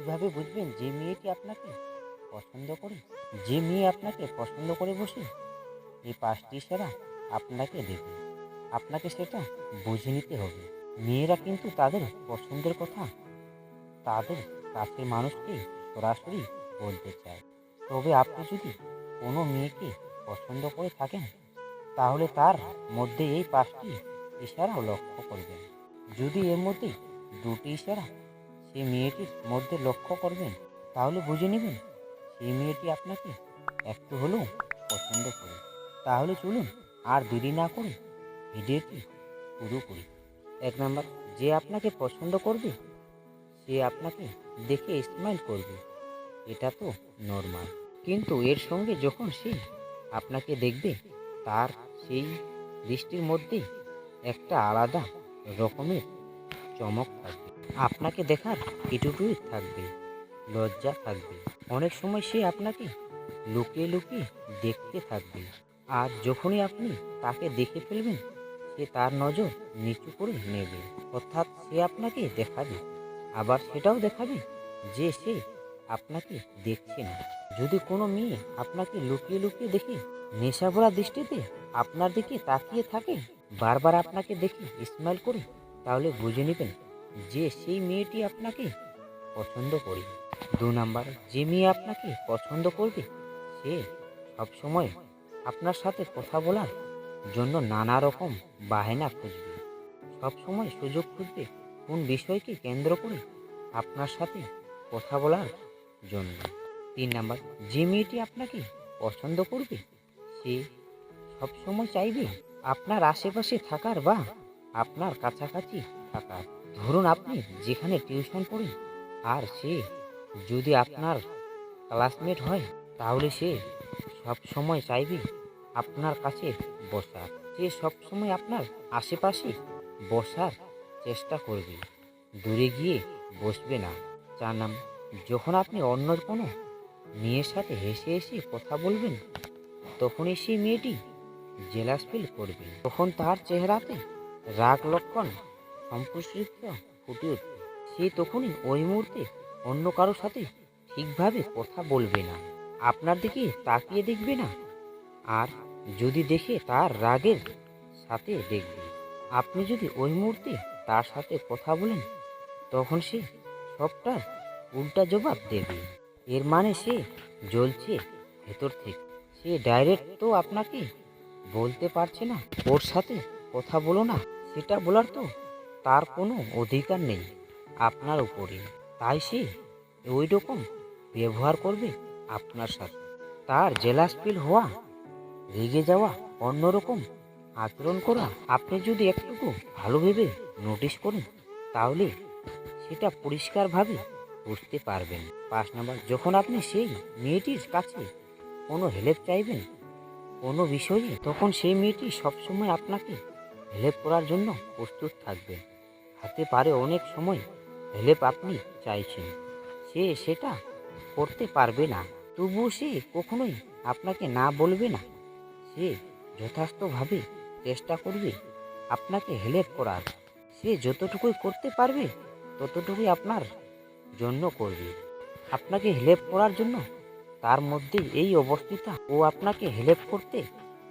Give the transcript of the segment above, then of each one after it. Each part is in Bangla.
কীভাবে বুঝবেন যে মেয়েটি আপনাকে পছন্দ করে? যে মেয়ে আপনাকে পছন্দ করে বসে? এই পাঁচটি ইশারা আপনাকে দেবে। আপনাকে সেটা বুঝে নিতে হবে। মেয়েরা কিন্তু তাদের পছন্দের কথা তাদের কাছের মানুষকে সরাসরি বলতে চায়। তবে আপনি যদি কোনো মেয়েকে পছন্দ করে থাকেন, তাহলে তার মধ্যে এই পাঁচটি ইশারা লক্ষ্য করবেন। যদি এর মধ্যে দুটি ইশারা সেই মেয়েটির মধ্যে লক্ষ্য করবেন, তাহলে বুঝে নেবেন সেই মেয়েটি আপনাকে একটু হলেও পছন্দ করে। তাহলে চলুন আর দেরি না করে ভিডিওটি শুরু করি। এক নম্বর, যে আপনাকে পছন্দ করবে, সে আপনাকে দেখে স্মাইল করবে। এটা তো নর্মাল কিন্তু এর সঙ্গে যখন সে আপনাকে দেখবে, তার সেই দৃষ্টির মধ্যে একটা আলাদা রকমের চমক থাকবে। আপনাকে দেখার ইটুটুই থাকবে, লজ্জা থাকবে। অনেক সময় সে আপনাকে লুকিয়ে লুকিয়ে দেখতে থাকবে। আর যখনই আপনি তাকে দেখে ফেলবেন, সে তার নজর নিচু করে নেবে। অর্থাৎ সে আপনাকে দেখাবে। আবার সেটাও দেখাবে যে সে আপনাকে দেখছে না। যদি কোনো মেয়ে আপনাকে লুকিয়ে লুকিয়ে দেখে নেশা ভরা দৃষ্টিতে আপনার দিকে তাকিয়ে থাকে, বারবার আপনাকে দেখে স্মাইল করে, তাহলে বুঝে নেবেন যে সেই মেয়েটি আপনাকে পছন্দ করবে দু নাম্বার যে মেয়ে আপনাকে পছন্দ করবে, সে সবসময় আপনার সাথে কথা বলার জন্য নানা রকম বাহানা খুঁজবে। সবসময় সুযোগ খুঁজবে কোন বিষয়কে কেন্দ্র করে আপনার সাথে কথা বলার জন্য। তিন নাম্বার, যে মেয়েটি আপনাকে পছন্দ করবে, সে সবসময় চাইবে আপনার আশেপাশে থাকার বা আপনার কাছাকাছি থাকার। ধরুন আপনি যেখানে টিউশন পড়েন, আর সে যদি আপনার ক্লাসমেট হয়, তাহলে সে সব সময় চাইবে আপনার কাছে বসার। সে সব সময় আপনার আশেপাশে বসার চেষ্টা করবে। দূরে গিয়ে বসবে না। চার নাম যখন আপনি অন্য কোনো মেয়ের সাথে হেসে হেসে কথা বলবেন, তখনই সেই মেয়েটি জেলাস ফিল করবে। তখন তার চেহারাতে রাগ লক্ষণ সম্প্রসারিত ফুটে উঠবে সে তখনই ওই মুহূর্তে অন্য কারোর সাথে ঠিকভাবে কথা বলবে না। আপনার দিকে তাকিয়ে দেখবে না? আর যদি দেখে, তার রাগের সাথে দেখবে। আপনি যদি ওই মুহূর্তে তার সাথে কথা বলেন, তখন সে সবটার উল্টা জবাব দেবে। এর মানে সে জ্বলছে ভেতর থেকে। সে ডাইরেক্ট তো আপনাকে বলতে পারছে না, ওর সাথে কথা বলো না, সেটা বলার তো তার কোনো অধিকার নেই আপনার উপরে তাই সে ওই রকম ব্যবহার করবে আপনার সাথে। তার জেলাস ফিল হওয়া, রেগে যাওয়া, অন্যরকম আচরণ করা আপনি যদি একটুকু ভালো ভেবে নোটিশ করেন, তাহলে সেটা পরিষ্কারভাবে বুঝতে পারবেন। পাঁচ নাম্বার, যখন আপনি সেই মেয়েটির কাছে কোনো হেল্প চাইবেন, কোনো বিষয়ে, তখন সেই মেয়েটি সবসময় আপনাকে হেল্প করার জন্য প্রস্তুত থাকবে। হাতে পারে অনেক সময়। হেল্প আপনি চাইছেন, সে সেটা করতে পারবে না। তবুও সে কখনোই আপনাকে না বলবে না। সে যথার্থভাবে চেষ্টা করবে আপনাকে হেল্প করার। সে যতটুকুই করতে পারবে, ততটুকুই আপনার জন্য করবে। আপনাকে হেল্প করার জন্য তার মধ্যে এই অবস্থিতা ও আপনাকে হেল্প করতে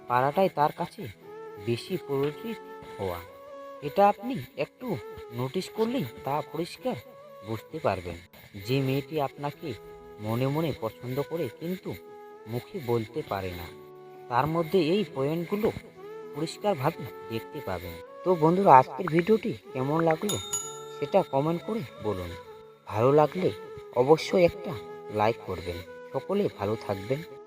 পারাটাই তার কাছে বেশি পরিচিত হওয়া। এটা আপনি একটু নোটিশ করলেই তা পরিষ্কার বুঝতে পারবেন। যে মেয়েটি আপনাকে মনে মনে পছন্দ করে কিন্তু মুখে বলতে পারে না, তার মধ্যে এই পয়েন্টগুলো পরিষ্কারভাবে দেখতে পাবেন। তো বন্ধুরা, আজকের ভিডিওটি কেমন লাগল সেটা কমেন্ট করে বলুন। ভালো লাগলে অবশ্যই একটা লাইক করবেন। সকলে ভালো থাকবেন।